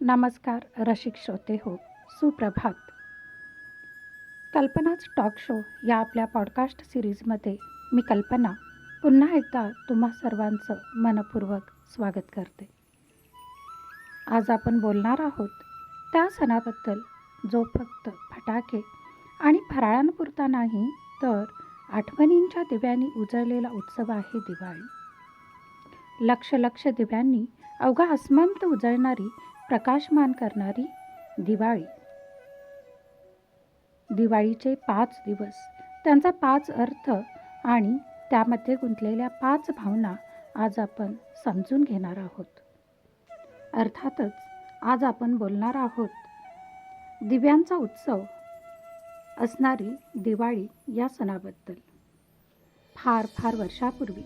नमस्कार रसिक श्रोते हो सुप्रभात. कल्पनाच टॉक शो या आपल्या पॉडकास्ट सिरीजमध्ये मी कल्पना पुन्हा एकदा तुम्हा सर्वांचं मनपूर्वक स्वागत करते. आज आपण बोलणार आहोत त्या सणाबद्दल जो फक्त फटाके आणि फराळांपुरता नाही तर आठवणींच्या दिव्यांनी उजळलेला उत्सव आहे दिवाळी. लक्ष लक्ष दिव्यांनी अवघा अस्मंत उजळणारी प्रकाशमान करणारी दिवाळी. दिवाळीचे पाच दिवस. त्यांचा पाच अर्थ आणि त्यामध्ये गुंतलेल्या पाच भावना आज आपण समजून घेणार आहोत. अर्थातच आज आपण बोलणार आहोत दिव्यांचा उत्सव असणारी दिवाळी या सणाबद्दल. फार फार वर्षापूर्वी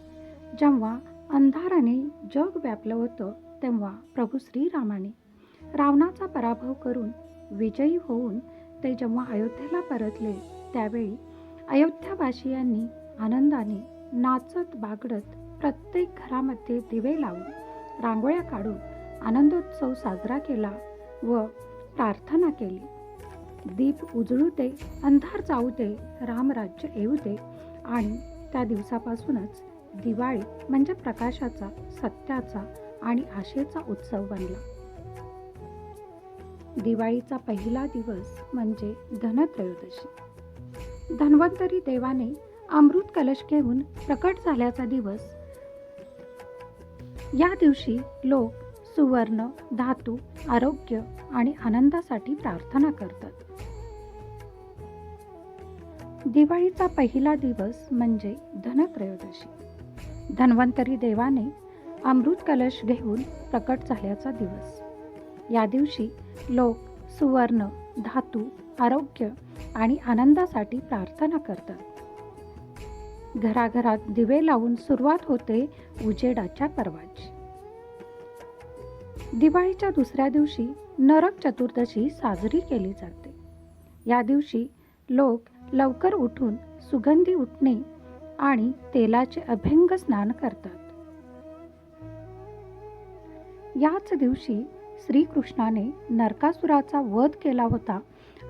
जेव्हा अंधाराने जग व्यापलं होतं तेव्हा प्रभू श्रीरामाने. रावणाचा पराभव करून विजयी होऊन ते जेव्हा अयोध्येला परतले त्यावेळी अयोध्यावासियांनी आनंदाने नाचत बागडत प्रत्येक घरामध्ये दिवे लावून रांगोळ्या काढून आनंदोत्सव साजरा केला व प्रार्थना केली. दीप उजळू दे अंधार जाऊ दे रामराज्य येऊ दे आणि त्या दिवसापासूनच दिवाळी म्हणजे प्रकाशाचा सत्याचा आणि आशेचा उत्सव बनला. दिवाळीचा पहिला दिवस म्हणजे धनत्रयोदशी. धन्वंतरी देवाने अमृत कलश घेऊन प्रकट झाल्याचा दिवस. या दिवशी लोक सुवर्ण धातू आरोग्य आणि आनंदासाठी प्रार्थना करतात. दिवाळीचा पहिला दिवस म्हणजे धनत्रयोदशी. धन्वंतरी देवाने अमृत कलश घेऊन प्रकट झाल्याचा दिवस. या दिवशी लोक सुवर्ण धातू आरोग्य आणि आनंदासाठी प्रार्थना करतात. घराघरात दिवे लावून सुरुवात होते उजेडाच्या पर्वाची. दिवाळीच्या दुसऱ्या दिवशी नरक चतुर्दशी साजरी केली जाते. या दिवशी लोक लवकर उठून सुगंधी उठणे आणि तेलाचे अभ्यंग स्नान करतात. याच दिवशी श्रीकृष्णाने नरकासुराचा वध केला होता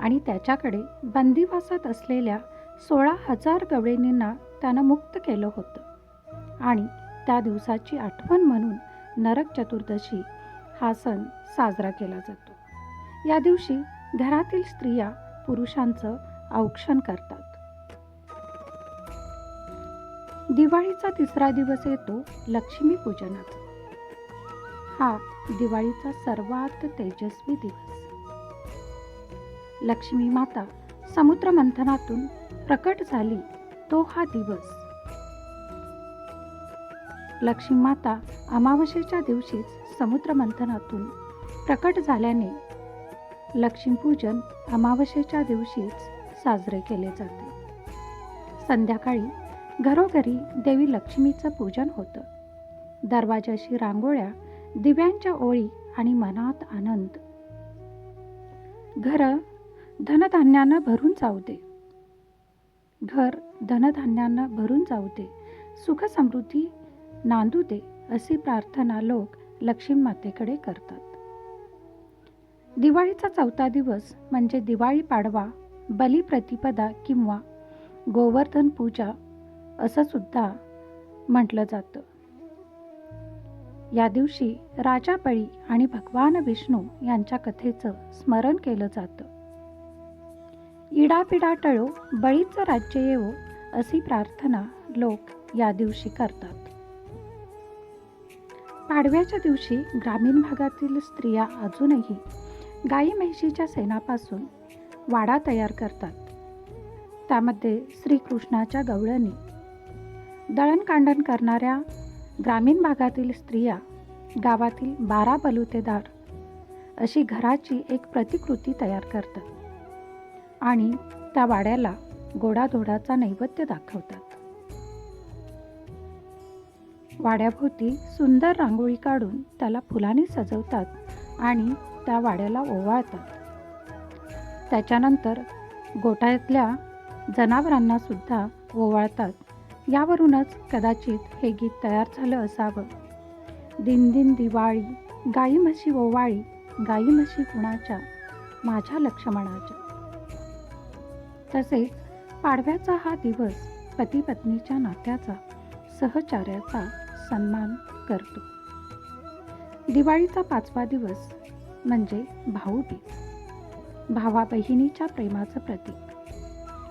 आणि त्याच्याकडे बंदिवासात असलेल्या सोळा हजार गवळींना त्यानं मुक्त केलं होतं. आणि त्या दिवसाची आठवण म्हणून नरक चतुर्दशी हा सण साजरा केला जातो. या दिवशी घरातील स्त्रिया पुरुषांचं औक्षण करतात. दिवाळीचा तिसरा दिवस येतो लक्ष्मी पूजनाचा हा दिवाळीचा सर्वात तेजस्वी दिवस. लक्ष्मी माता समुद्र मंथनातून प्रकट झाली तो हा दिवस. लक्ष्मी माता अमावस्येच्या दिवशीच समुद्र मंथनातून प्रकट झाल्याने लक्ष्मीपूजन अमावस्येच्या दिवशीच साजरे केले जाते. संध्याकाळी घरोघरी देवी लक्ष्मीचं पूजन होतं. दरवाजाशी रांगोळ्या दिव्यांच्या ओळी आणि मनात आनंद. घर धनधान्यानं भरून जाऊ दे. घर धनधान्यानं भरून जाऊ दे. सुख समृद्धी नांदू दे अशी प्रार्थना लोक लक्ष्मी मातेकडे करतात. दिवाळीचा चौथा दिवस म्हणजे दिवाळी पाडवा बलिप्रतिपदा किंवा गोवर्धन पूजा असं सुद्धा म्हटलं जातं. या दिवशी राजा बळी आणि भगवान विष्णू यांच्या कथेचं स्मरण केलं जातं. इडापिडा टळो बळीचं राज्य येवो अशी प्रार्थना लोक या दिवशी करतात. पाडव्याच्या दिवशी ग्रामीण भागातील स्त्रिया अजूनही गाई म्हैशीच्या सेनापासून वाडा तयार करतात. त्यामध्ये श्रीकृष्णाच्या गवळणी दळणकांडण करणाऱ्या ग्रामीण भागातील स्त्रिया गावातील बारा बलुतेदार अशी घराची एक प्रतिकृती तयार करतात आणि त्या वाड्याला गोडाधोडाचा नैवेद्य दाखवतात. वाड्याभोवती सुंदर रांगोळी काढून त्याला फुलांनी सजवतात आणि त्या वाड्याला ओवाळतात. त्याच्यानंतर गोठ्यातल्या जनावरांना सुद्धा ओवाळतात. यावरूनच कदाचित हे गीत तयार झालं असावं. दिन दिन दिवाळी गाई म्हशी ओवाळी गाई म्हशी कुणाच्या माझ्या लक्ष्मणाच्या. तसेच पाडव्याचा हा दिवस पती पत्नीच्या नात्याचा सहचार्याचा सन्मान करतो. दिवाळीचा पाचवा दिवस म्हणजे भाऊबीज भावा बहिणीच्या प्रेमाचं प्रतीक.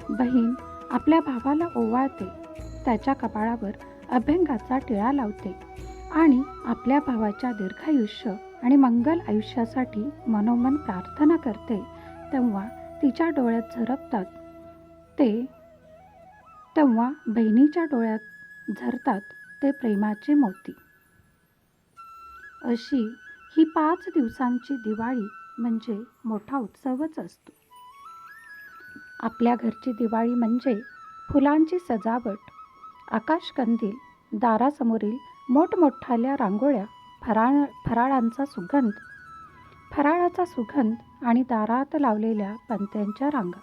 बहीण आपल्या भावाला ओवाळते त्याच्या कपाळावर अभ्यंगाचा टिळा लावते आणि आपल्या भावाच्या दीर्घायुष्य आणि मंगल आयुष्यासाठी मनोमन प्रार्थना करते. तेव्हा तिच्या डोळ्यात झरपतात. ते तेव्हा बहिणीच्या डोळ्यात झरतात. ते प्रेमाचे मोती. अशी ही पाच दिवसांची दिवाळी म्हणजे मोठा उत्सवच असतो. आपल्या घरची दिवाळी म्हणजे फुलांची सजावट आकाशकंदील दारासमोरील मोठमोठाल्या रांगोळ्या फराळ फराळांचा सुगंध. फराळाचा सुगंध आणि दारात लावलेल्या पंत्यांच्या रांगा.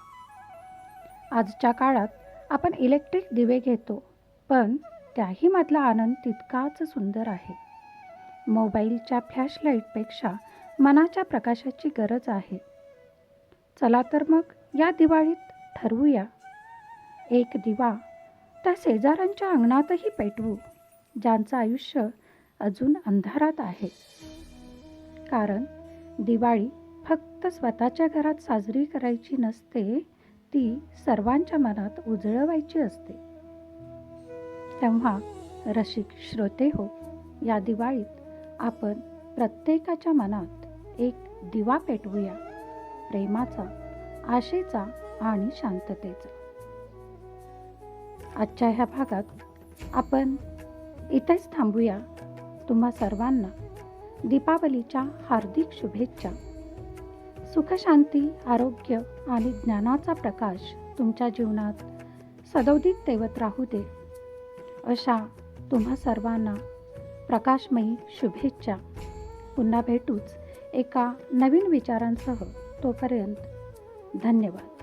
आजच्या काळात आपण इलेक्ट्रिक दिवे घेतो पण त्याही मधला आनंद तितकाच सुंदर आहे. मोबाईलच्या फ्लॅशलाईटपेक्षा मनाच्या प्रकाशाची गरज आहे. चला तर मग या दिवाळीत ठरवूया. एक दिवा त्या शेजाऱ्यांच्या अंगणातही पेटवू ज्यांचं आयुष्य अजून अंधारात आहे. कारण दिवाळी फक्त स्वतःच्या घरात साजरी करायची नसते ती सर्वांच्या मनात उजळवायची असते. तेव्हा रसिक श्रोते हो या दिवाळीत आपण प्रत्येकाच्या मनात एक दिवा पेटवूया प्रेमाचा आशेचा आणि शांततेचा. आजच्या ह्या भागात आपण इथेच थांबूया. तुम्हा सर्वांना दीपावलीच्या हार्दिक शुभेच्छा. सुखशांती आरोग्य आणि ज्ञानाचा प्रकाश तुमच्या जीवनात सदोदित तेवत राहू दे. अशा तुम्हा सर्वांना प्रकाशमयी शुभेच्छा. पुन्हा भेटूच एका नवीन विचारांसह तोपर्यंत धन्यवाद.